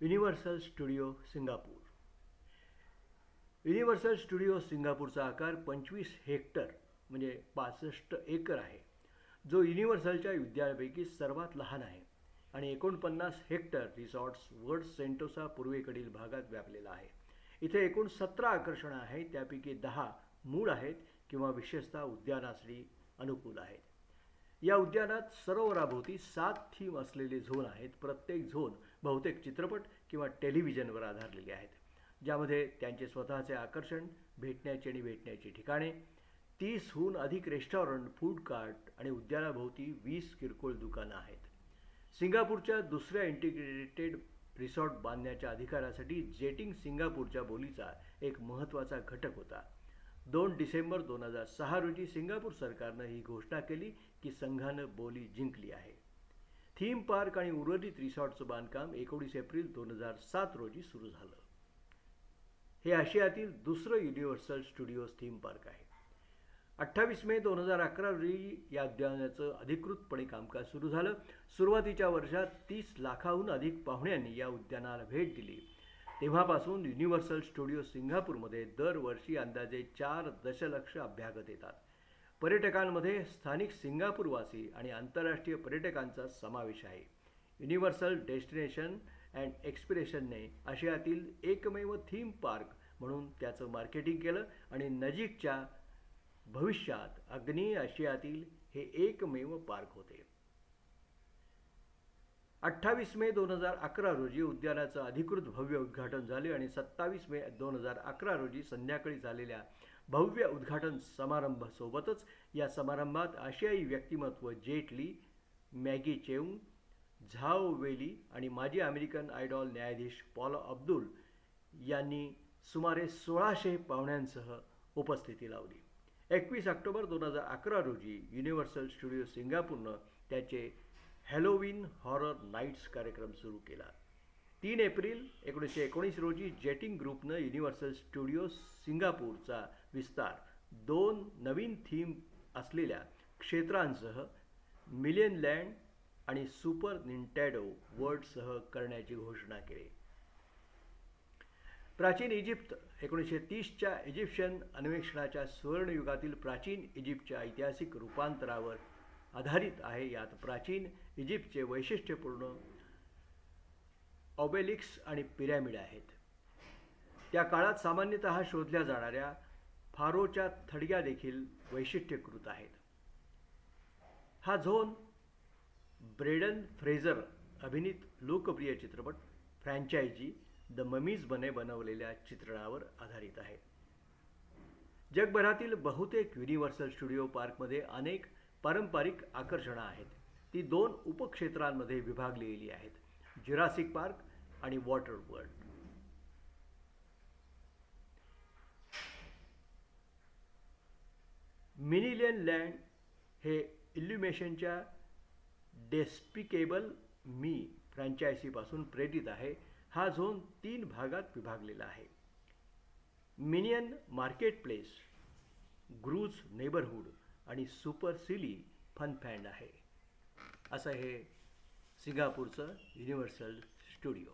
Universal Studio Singapore Universal Studio सिंगापूरचा आकार पंचवीस हेक्टर म्हणजे पासष्ट एकर आहे. जो युनिव्हर्सलच्या विद्यालयापैकी सर्वात लहान आहे आणि एकोणपन्नास हेक्टर रिसॉर्ट्स वर्ल्ड सेंटोसा पूर्वेकडील भागात व्यापलेला आहे. इथे एकूण सतरा आकर्षणं आहेत त्यापैकी दहा मूळ आहेत किंवा विशेषतः उद्यानासाठी अनुकूल आहेत. या उद्यानात सरोवराभोवती सात थीम असलेले झोन आहेत. प्रत्येक झोन बहुतेक चित्रपट किंवा टेलिव्हिजनवर आधारलेले आहेत. ज्यामध्ये त्यांचे स्वतःचे आकर्षण भेटण्याची आणि भेटण्याची ठिकाणे तीसहून अधिक रेस्टॉरंट फूड कार्ट आणि उद्यानाभोवती वीस किरकोळ दुकानं आहेत. सिंगापूरच्या दुसऱ्या इंटिग्रेटेड रिसॉर्ट बांधण्याच्या अधिकारासाठी जेटिंग सिंगापूरच्या बोलीचा एक महत्त्वाचा घटक होता. दोन डिसेंबर दोन हजार सहा रोजी सिंगापूर सरकारनं ही घोषणा केली की संघानं बोली जिंकली आहे. थीम पार्क आणि उर्वरित रिसॉर्टचं बांधकाम एकोणीस एप्रिल दोन हजार सात रोजी सुरू झालं. हे आशियातील दुसरं युनिव्हर्सल स्टुडिओज थीम पार्क आहे. अठ्ठावीस मे दोन हजार अकरा रोजी या उद्यानाचं अधिकृतपणे कामकाज सुरू झालं. सुरुवातीच्या वर्षात तीस लाखाहून अधिक पाहुण्यांनी या उद्यानाला भेट दिली. तेव्हापासून युनिव्हर्सल स्टुडिओ सिंगापूरमध्ये दरवर्षी अंदाजे चार दशलक्ष अभ्यागत येतात. पर्यटकांमध्ये स्थानिक सिंगापूरवासी आणि आंतरराष्ट्रीय पर्यटकांचा समावेश आहे. युनिव्हर्सल डेस्टिनेशन अँड एक्सपिरेशनने आशियातील एकमेव थीम पार्क म्हणून त्याचं मार्केटिंग केलं आणि नजीकच्या भविष्यात अग्नेय आशियातील हे एकमेव पार्क होते. अठ्ठावीस मे दोन हजार अकरा रोजी उद्यानाचं अधिकृत भव्य उद्घाटन झाले आणि सत्तावीस मे दोन हजार अकरा रोजी संध्याकाळी झालेल्या भव्य उद्घाटन समारंभासोबतच या समारंभात आशियाई व्यक्तिमत्व Jet Li Maggie Cheung Zhao Wei आणि माजी अमेरिकन आयडॉल न्यायाधीश पॉल अब्दुल यांनी सुमारे सोळाशे पाहुण्यांसह उपस्थिती लावली. एकवीस ऑक्टोबर दोन हजार अकरा रोजी युनिव्हर्सल स्टुडिओ सिंगापूरनं त्याचे हॅलोविन हॉरर नाईट्स कार्यक्रम सुरू केला. तीन एप्रिल एकोणीसशे एकोणीस रोजी जेटिंग ग्रुपनं युनिव्हर्सल स्टुडिओ सिंगापूरचा विस्तार. दोन नवीन थीम असलेल्या क्षेत्रांसह मिलियन लँड आणि सुपर निंटॅडो वर्ल्डसह करण्याची घोषणा केली. प्राचीन इजिप्त एकोणीसशे तीसच्या इजिप्शियन अन्वेषणाच्या सुवर्णयुगातील प्राचीन इजिप्तच्या ऐतिहासिक रूपांतरावर आधारित आहे यात प्राचीन इजिप्तचे वैशिष्ट्यपूर्ण ऑबेलिक्स आणि पिरॅमिड आहेत. त्या काळात सामान्यतः शोधल्या जाणाऱ्या फारोच्या थडग्या देखील वैशिष्ट्यकृत आहेत. हा झोन ब्रेडन फ्रेझर अभिनीत लोकप्रिय चित्रपट फ्रँचायझी द ममीज बने बनवलेल्या चित्रणावर आधारित आहे. जगभरातील बहुतेक युनिव्हर्सल स्टुडिओ पार्कमध्ये अनेक पारंपरिक आकर्षणं आहेत. ती दोन उपक्षेत्रांमध्ये विभागलेली आहेत. जुरासिक पार्क आणि वॉटर वर्ल्ड मिनिलियन लँड हे इल्युमेशनच्या डेस्पिकेबल मी फ्रँचायझीपासून प्रेरित आहे. हा झोन तीन भागात विभागलेला आहे. Minion Market Place Gru's Neighborhood आणि सुपर सिली फन फॅन आहे. असं हे सिंगापूरचं युनिव्हर्सल स्टुडिओ.